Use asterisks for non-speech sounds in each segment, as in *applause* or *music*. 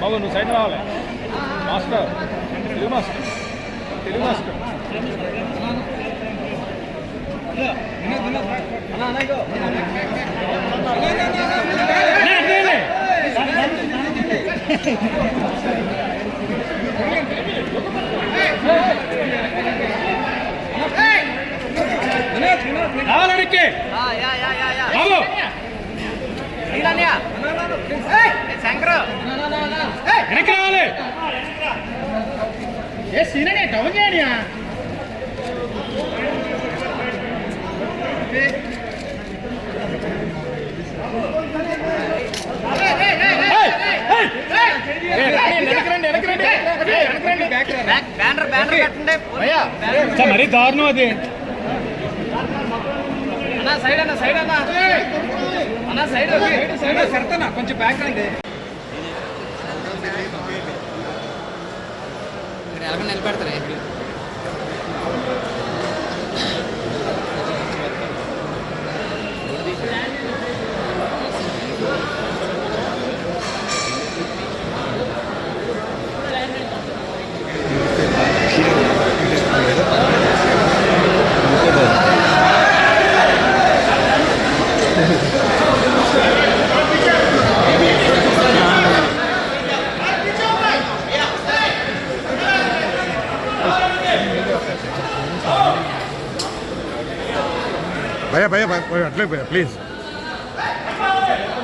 బాబు నువ్వు సైడ్ రావాలి master Telugu master Telugu master అన్నా, అట్లే లే. రావాలి అడిక్కి. బాబు వెనక్కి రావాలి. ఏ సీననే డౌన్ కట్టండి. మరీ దారుణం అది. అన్న సైడ్ అన్న సైడ్ అన్న. అన్న సైడ్ సైడ్ సర్తనా కొంచెం బ్యాక్ రండి ఇక్కడ ఎలాగ నిలబెడతారు? భయ భయ భయ అట్లే భయ ప్లీజ్ రావాలి అడిక్కి.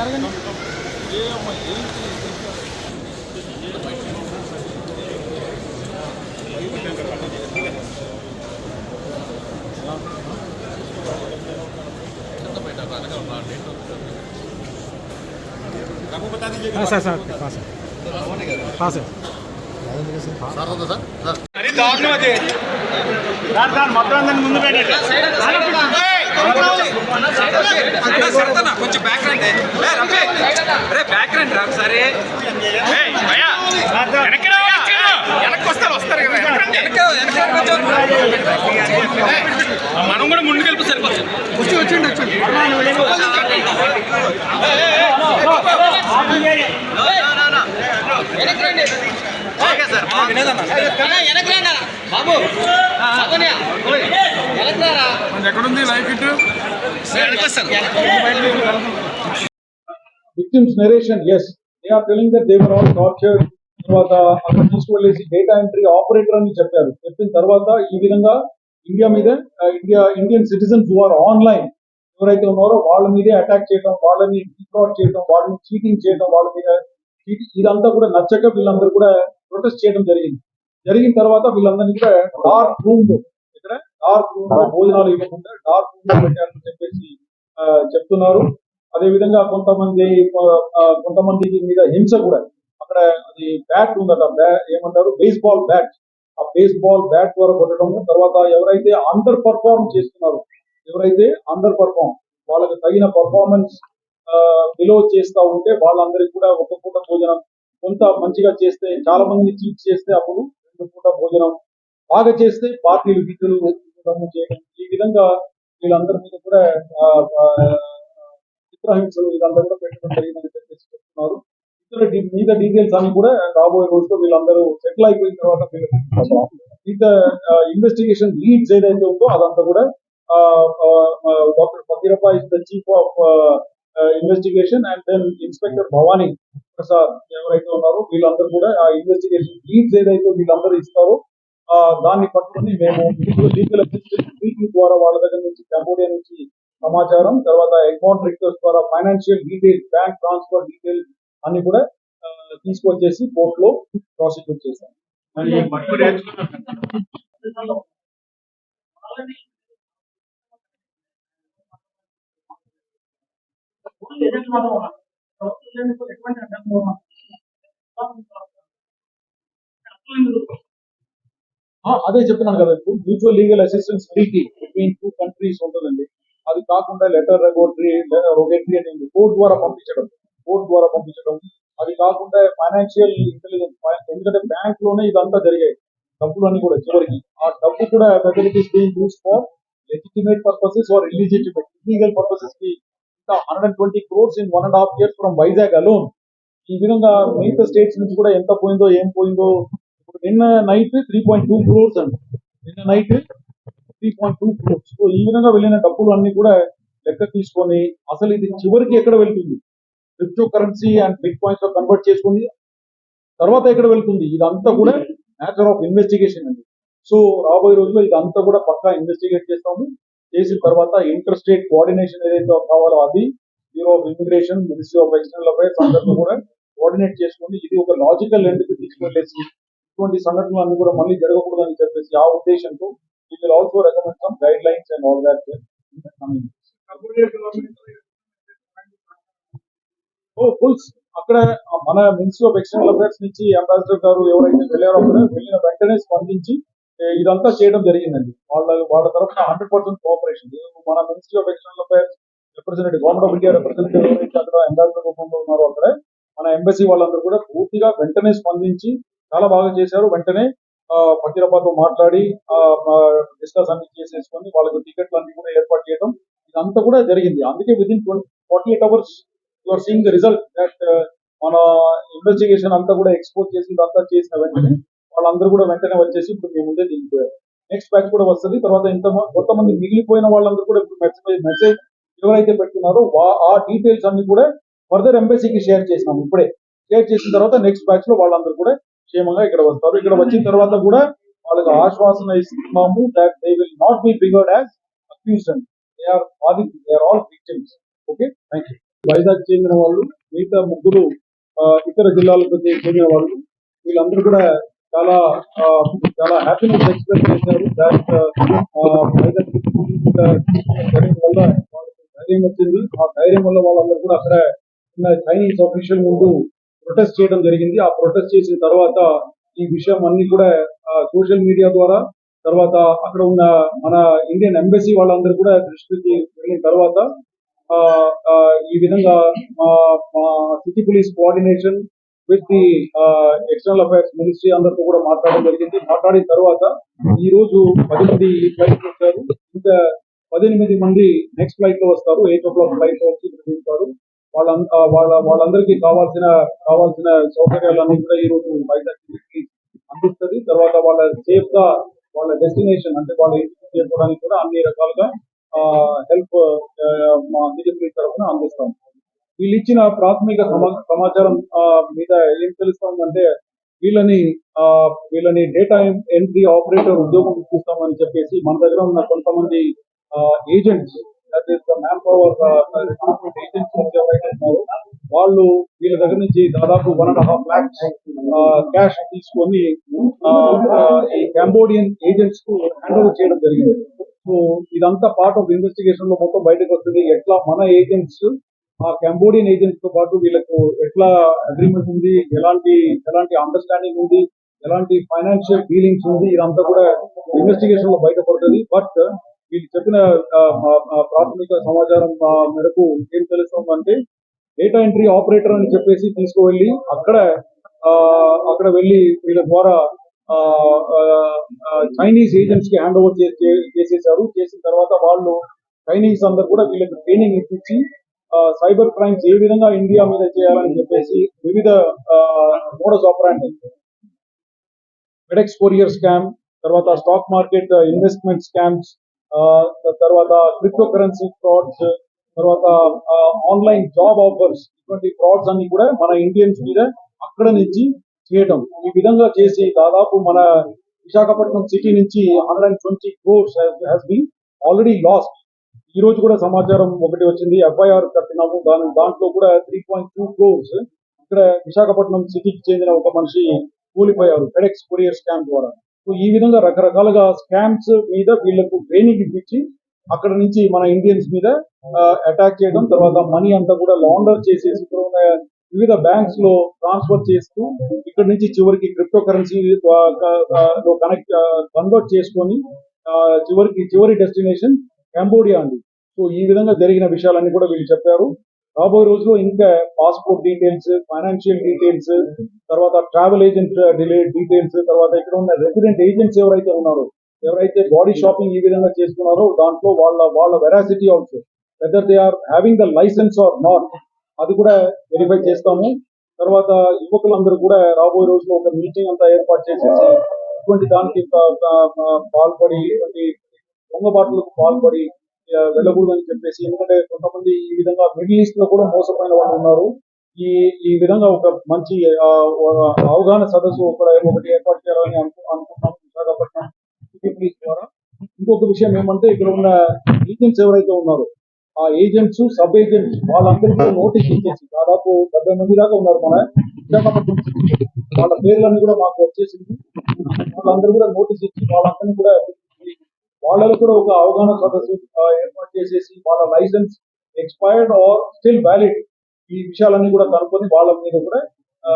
బాబు sir sir sir sir. Sir. Sir? మొత్తం అందరిని ముందు పెట్టండి. కొంచెం బ్యాక్ రండి. రే బ్యాక్ రండి రా ఒకసారి వెనక్కి వస్తారు వస్తారు కదా వెనక వెనక మనం కూడా ముందు కలిపి సరిపోతుంది వచ్చి వచ్చిండి వచ్చిండి ఓకే సార్ వెనక రండి బాబు వెనక రారా ఎక్కడుంది లైఫ్ ఇటు వెనక వస్తారు victims narration, yes, they are telling that they were all tortured. తర్వాత అక్కడ తీసుకువెళ్ళేసి డేటా ఎంట్రీ ఆపరేటర్ అని చెప్పారు. చెప్పిన తర్వాత ఈ విధంగా ఇండియా మీద India Indian citizens are online ఎవరైతే ఉన్నారో వాళ్ళ మీదే అటాక్ చేయడం వాళ్ళని డిఫ్రాడ్ చేయడం వాళ్ళని చీటింగ్ చేయడం వాళ్ళ మీద ఇది- ఇదంతా కూడా నచ్చక వీళ్ళందరూ కూడా ప్రొటెస్ట్ చేయడం జరిగింది. జరిగిన తర్వాత వీళ్ళందరినీ కూడా డార్క్ రూమ్లో ఇక్కడ డార్క్ రూమ్లో భోజనాలు ఇవ్వకుండా డార్క్ రూమ్లో పెట్టారని చెప్పేసి చెప్తున్నారు. అదే విధంగా కొంతమంది కొంతమంది మీద హింస కూడా అక్కడ అది బ్యాట్ ఉందట ఏమంటారు? బేస్ బాల్ బ్యాట్ ఆ బేస్ బాల్ బ్యాట్ ద్వారా కొట్టడము తర్వాత ఎవరైతే అండర్ పర్ఫార్మ్ చేస్తున్నారు ఎవరైతే అండర్ పర్ఫార్మ్ వాళ్ళకి తగిన పర్ఫార్మెన్స్ బిలో చేస్తా ఉంటే వాళ్ళందరికీ కూడా ఒక పూట భోజనం కొంత మంచిగా చేస్తే చాలా మందిని చీట్ చేస్తే అప్పుడు రెండు పూట భోజనం బాగా చేస్తే పార్టీలు విధులు చేయడం. ఈ విధంగా వీళ్ళందరి మీద కూడా చిత్రహింసలు ఇదంతా కూడా పెట్టడం జరిగిందని చెప్పేసి చెప్తున్నారు. ఇతర మిగతా డీటెయిల్స్ అన్ని కూడా రాబోయే రోజుల్లో వీళ్ళందరూ సెటిల్ అయిపోయిన తర్వాత మీద మిగతా ఇన్వెస్టిగేషన్ లీడ్స్ ఏదైతే ఉందో అదంతా కూడా doctor Fakirappa is the chief of investigation and then inspector Bhavani Prasad ఎవరైతే ఉన్నారో వీళ్ళందరూ కూడా ఆ ఇన్వెస్టిగేషన్ లీడ్స్ ఏదైతే వీళ్ళందరూ ఇస్తారో ఆ దాన్ని పట్టుకొని మేము లీగల్ అసిస్టెంట్ వీక్లీ ద్వారా వాళ్ళ దగ్గర నుంచి కంబోడియా నుంచి సమాచారం తర్వాత అకౌంట్ రిక్వెస్ట్ ద్వారా financial details bank transfer details అన్ని కూడా తీసుకొచ్చేసి కోర్ట్లో ప్రాసిక్యూట్ చేశాం *laughs* ఆ, అదే చెప్తున్నాను కదా ఇప్పుడు mutual legal assistance treaty between two countries ఉంటుందండి. అది కాకుండా లెటర్ రెగోటరీ రొగేటరీ అని ఉంది కోర్ట్ ద్వారా పంపించడం కోర్ట్ ద్వారా పంపించడం. అది కాకుండా ఫైనాన్షియల్ ఇంటెలిజెన్స్ ఎందుకంటే బ్యాంక్లోనే ఇదంతా జరిగాయి డబ్బులు అన్ని కూడా చివరికి. ఆ డబ్బు కూడా facilities it being use for legitimate purposes or illegitimate illegal పర్పసెస్కి hundred and twenty crores in one and half years from Vizag alone ఈ విధంగా మిగతా స్టేట్స్ నుంచి కూడా ఎంత పోయిందో ఏం పోయిందో నిన్న night three point two crores అండి నిన్న night three point two crores so ఈ విధంగా వెళ్ళిన డబ్బులు అన్ని కూడా లెక్క తీసుకొని అసలు ఇది చివరికి ఎక్కడ వెళ్తుంది? క్రిప్టో కరెన్సీ అండ్ బిట్ పాయింట్స్లో కన్వర్ట్ చేసుకుని తర్వాత ఎక్కడ వెళ్తుంది? ఇదంతా కూడా మ్యాటర్ ఆఫ్ ఇన్వెస్టిగేషన్ అండి. సో రాబోయే రోజుల్లో ఇదంతా కూడా పక్కా ఇన్వెస్టిగేట్ చేస్తాము. చేసిన తర్వాత ఇంటర్ స్టేట్ కోఆర్డినేషన్ ఏదైతే కావాలో అది bureau of immigration ministry of external affairs అందరితో కూడా కోఆర్డినేట్ చేసుకుని ఇది ఒక లాజికల్ ఎండ్కి తీసుకువెళ్ళేసి ఇటువంటి సంఘటనలు అన్ని కూడా మళ్ళీ జరగకూడదు అని చెప్పేసి ఆ ఉద్దేశంతో ఈ will also recommend some guidelines and all that ఓ ఫుల్స్. అక్కడ మన మినిస్ట్రీ ఆఫ్ ఎక్స్టర్నల్ అఫైర్స్ నుంచి అంబాసిడర్ గారు ఎవరైతే వెళ్ళారో అక్కడ వెళ్ళిన వెంటనే స్పందించి ఇదంతా చేయడం జరిగిందండి. వాళ్ళ వాళ్ళ తరఫున హండ్రెడ్ పర్సెంట్ కోఆపరేషన్ మన ministry of external affairs representative government of India representative ఎవరైతే అక్కడ అంబాసిడర్ రూపంలో ఉన్నారో అక్కడ మన ఎంబసీ వాళ్ళందరూ కూడా పూర్తిగా వెంటనే స్పందించి చాలా బాగా చేశారు. వెంటనే ఫకీరాబాద్తో మాట్లాడి డిస్కస్ అన్ని చేసేసుకొని వాళ్ళకి టికెట్లు అన్ని కూడా ఏర్పాటు చేయడం ఇదంతా కూడా జరిగింది. అందుకే within forty eight hours your seeing the result that మన ఇన్వెస్టిగేషన్ అంతా కూడా ఎక్స్పోజ్ చేసి ఇదంతా చేసిన వెంటనే వాళ్ళందరూ కూడా వెంటనే వచ్చేసి ఇప్పుడు మీ ముందే దిగిపోయారు. నెక్స్ట్ బ్యాచ్ కూడా వస్తుంది. తర్వాత ఇంత కొంతమంది మిగిలిపోయిన వాళ్ళందరూ కూడా ఇప్పుడు మెసేజ్ మెసేజ్ ఎవరైతే పెట్టున్నారో ఆ డీటెయిల్స్ అన్ని కూడా ఫర్దర్ ఎంబసీకి షేర్ చేసినాం ఇప్పుడే. షేర్ చేసిన తర్వాత నెక్స్ట్ బ్యాచ్లో వాళ్ళందరూ కూడా క్షేమంగా ఇక్కడ వస్తారు. ఇక్కడ వచ్చిన తర్వాత కూడా వాళ్ళకి ఆశ్వాసన ఇస్తున్నాము that they will not be regarded as accused they are all they are all victims okay thank you Vizag చెందిన వాళ్ళు మిగతా ముగ్గురు ఆ, ఇతర జిల్లాలకు చెందిన వాళ్ళు వీళ్ళందరూ కూడా చాలా చాలా హ్యాపీనెస్ ఎక్స్ప్రెస్ చేశారు. దాట్ ధైర్యం వల్ల వాళ్ళకి ధైర్యం వచ్చింది. ఆ ధైర్యం వల్ల వాళ్ళందరూ కూడా అక్కడ ఉన్న చైనీస్ ఆఫీషియల్ ముందు ప్రొటెస్ట్ చేయడం జరిగింది. ఆ ప్రొటెస్ట్ చేసిన తర్వాత ఈ విషయం అన్ని కూడా సోషల్ మీడియా ద్వారా తర్వాత అక్కడ ఉన్న మన ఇండియన్ ఎంబసీ వాళ్ళందరూ కూడా దృష్టికి వెళ్ళిన తర్వాత ఆ, ఈ విధంగా మా city police coordination with the external affairs ministry అందరితో కూడా మాట్లాడడం జరిగింది. మాట్లాడిన తర్వాత ఈ రోజు పది మంది ఫ్లైట్ వచ్చారు. ఇంకా పద్దెనిమిది మంది నెక్స్ట్ ఫ్లైట్లో వస్తారు. ఎయిట్ ఓ క్లాక్ ఫ్లైట్లో వచ్చి దిగుతారు వాళ్ళ వాళ్ళ వాళ్ళందరికీ కావాల్సిన కావాల్సిన సౌకర్యాలన్నీ కూడా ఈ రోజు వైజాగ్ అందిస్తుంది. తర్వాత వాళ్ళ సేఫ్గా వాళ్ళ డెస్టినేషన్ అంటే వాళ్ళ ఇంటికి చేరుకోవడానికి కూడా అన్ని రకాలుగా హెల్ప్ మా టీడీపీ తరఫున అందిస్తాం వీళ్ళు ఇచ్చిన ప్రాథమిక సమాచారం మీద ఏం తెలుస్తామంటే వీళ్ళని ఆ, వీళ్ళని డేటా ఎంట్రీ ఆపరేటర్ ఉద్యోగం ఇప్పిస్తామని చెప్పేసి మన దగ్గర ఉన్న కొంతమంది ఏజెంట్స్ మ్యాన్ పవర్ ఏజెన్సీస్ ఎవరైతే ఉన్నారో. వాళ్ళు వీళ్ళ దగ్గర నుంచి దాదాపు one and half lakhs cash తీసుకొని ఈ కంబోడియన్ ఏజెంట్స్కు హ్యాండ్ ఓవర్ చేయడం జరిగింది. సో ఇదంతా పార్ట్ ఆఫ్ ఇన్వెస్టిగేషన్లో మొత్తం బయటకు వస్తుంది. ఎట్లా మన ఏజెంట్స్ ఆ కంబోడియన్ ఏజెంట్స్తో పాటు వీళ్ళకు ఎట్లా అగ్రిమెంట్ ఉంది? ఎలాంటి ఎలాంటి అండర్స్టాండింగ్ ఉంది? ఎలాంటి ఫైనాన్షియల్ డీలింగ్స్ ఉంది? ఇదంతా కూడా ఇన్వెస్టిగేషన్లో బయటపడుతుంది. బట్ uh, వీళ్ళు చెప్పిన ప్రాథమిక సమాచారం మేరకు ఏం తెలుస్తుందంటే డేటా ఎంట్రీ ఆపరేటర్ అని చెప్పేసి తీసుకువెళ్ళి అక్కడ ఆ, అక్కడ వెళ్ళి వీళ్ళ ద్వారా చైనీస్ ఏజెంట్స్కి హ్యాండ్ ఓవర్ చేసేసారు చేసిన తర్వాత వాళ్ళు చైనీస్ అందరు కూడా వీళ్ళకి ట్రైనింగ్ ఇప్పించి సైబర్ క్రైమ్స్ ఏ విధంగా ఇండియా మీద చేయాలని చెప్పేసి వివిధ modus operandi FedEx courier scam తర్వాత స్టాక్ మార్కెట్ ఇన్వెస్ట్మెంట్ స్కామ్స్ తర్వాత క్రిప్టో కరెన్సీ ఫ్రాడ్స్ తర్వాత ఆన్లైన్ జాబ్ ఆఫర్స్ ఇటువంటి ఫ్రాడ్స్ అన్ని కూడా మన ఇండియన్స్ మీద అక్కడ నుంచి చేయటం. ఈ విధంగా చేసి దాదాపు మన విశాఖపట్నం సిటీ నుంచి hundred and twenty crores has been already lost ఈ రోజు కూడా సమాచారం ఒకటి వచ్చింది. ఎఫ్ఐఆర్ కట్టినాము. దాని దాంట్లో కూడా త్రీ పాయింట్ టూ క్రోర్స్ ఇక్కడ విశాఖపట్నం సిటీకి చెందిన ఒక మనిషి కూలిపోయారు. ఫెడెక్స్ కొరియర్ స్కామ్ ద్వారా. సో ఈ విధంగా రకరకాలుగా స్కామ్స్ మీద వీళ్ళకు ట్రైనింగ్ ఇప్పించి అక్కడ నుంచి మన ఇండియన్స్ మీద అటాక్ చేయడం తర్వాత మనీ అంతా కూడా లాండర్ చేసేసి ఇక్కడ ఉన్న వివిధ బ్యాంక్స్లో ట్రాన్స్ఫర్ చేస్తూ ఇక్కడ నుంచి చివరికి క్రిప్టో కరెన్సీ లో కనెక్ట్ కన్వర్ట్ చేసుకొని చివరికి చివరి డెస్టినేషన్ కంబోడియా అండి. సో ఈ విధంగా జరిగిన విషయాలన్నీ కూడా వీళ్ళు చెప్పారు. రాబోయే రోజుల్లో ఇంకా పాస్పోర్ట్ డీటెయిల్స్ ఫైనాన్షియల్ డీటెయిల్స్ తర్వాత ట్రావెల్ ఏజెంట్ డీటెయిల్స్ తర్వాత ఇక్కడ ఉన్న రెసిడెంట్ ఏజెంట్స్ ఎవరైతే ఉన్నారో ఎవరైతే బాడీ షాపింగ్ ఈ విధంగా చేస్తున్నారో దాంట్లో వాళ్ళ వాళ్ళ veracity also whether they are having the license or not అది కూడా వెరిఫై చేస్తాము. తర్వాత యువకులందరూ కూడా రాబోయే రోజుల్లో ఒక మీటింగ్ అంతా ఏర్పాటు చేసేసి ఇటువంటి దానికి పాల్పడి ఇటువంటి దొంగబాట్లకు పాల్పడి ఆ, వెళ్ళకూడదని చెప్పేసి ఎందుకంటే కొంతమంది ఈ విధంగా మిడిల్ ఈస్ట్లో కూడా మోసపోయిన వాళ్ళు ఉన్నారు. ఈ ఈ విధంగా ఒక మంచి ఆ, అవగాహన సదస్సు ఒక ఒకటి ఏర్పాటు చేయాలని అనుకుంటున్నాం విశాఖపట్నం సిటీ పోలీస్ ద్వారా. ఇంకొక విషయం ఏమంటే ఇక్కడ ఉన్న ఏజెంట్స్ ఎవరైతే ఉన్నారో ఆ ఏజెంట్స్ సబ్ ఏజెంట్స్ వాళ్ళందరికీ నోటీస్ ఇచ్చేసి దాదాపు డెబ్బై మంది దాకా ఉన్నారు మన విశాఖపట్నం వాళ్ళ పేర్లన్నీ కూడా మాకు వచ్చేసింది. వాళ్ళందరూ కూడా నోటీస్ ఇచ్చి వాళ్ళందరినీ కూడా వాళ్ళలో కూడా ఒక అవగాహన సదస్సు ఏర్పాటు చేసేసి వాళ్ళ license expired or still valid. ఈ విషయాలన్నీ కూడా కనుక్కొని వాళ్ళ మీద కూడా ఆ,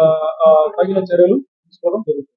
తగిన చర్యలు తీసుకోవడం జరుగుతుంది.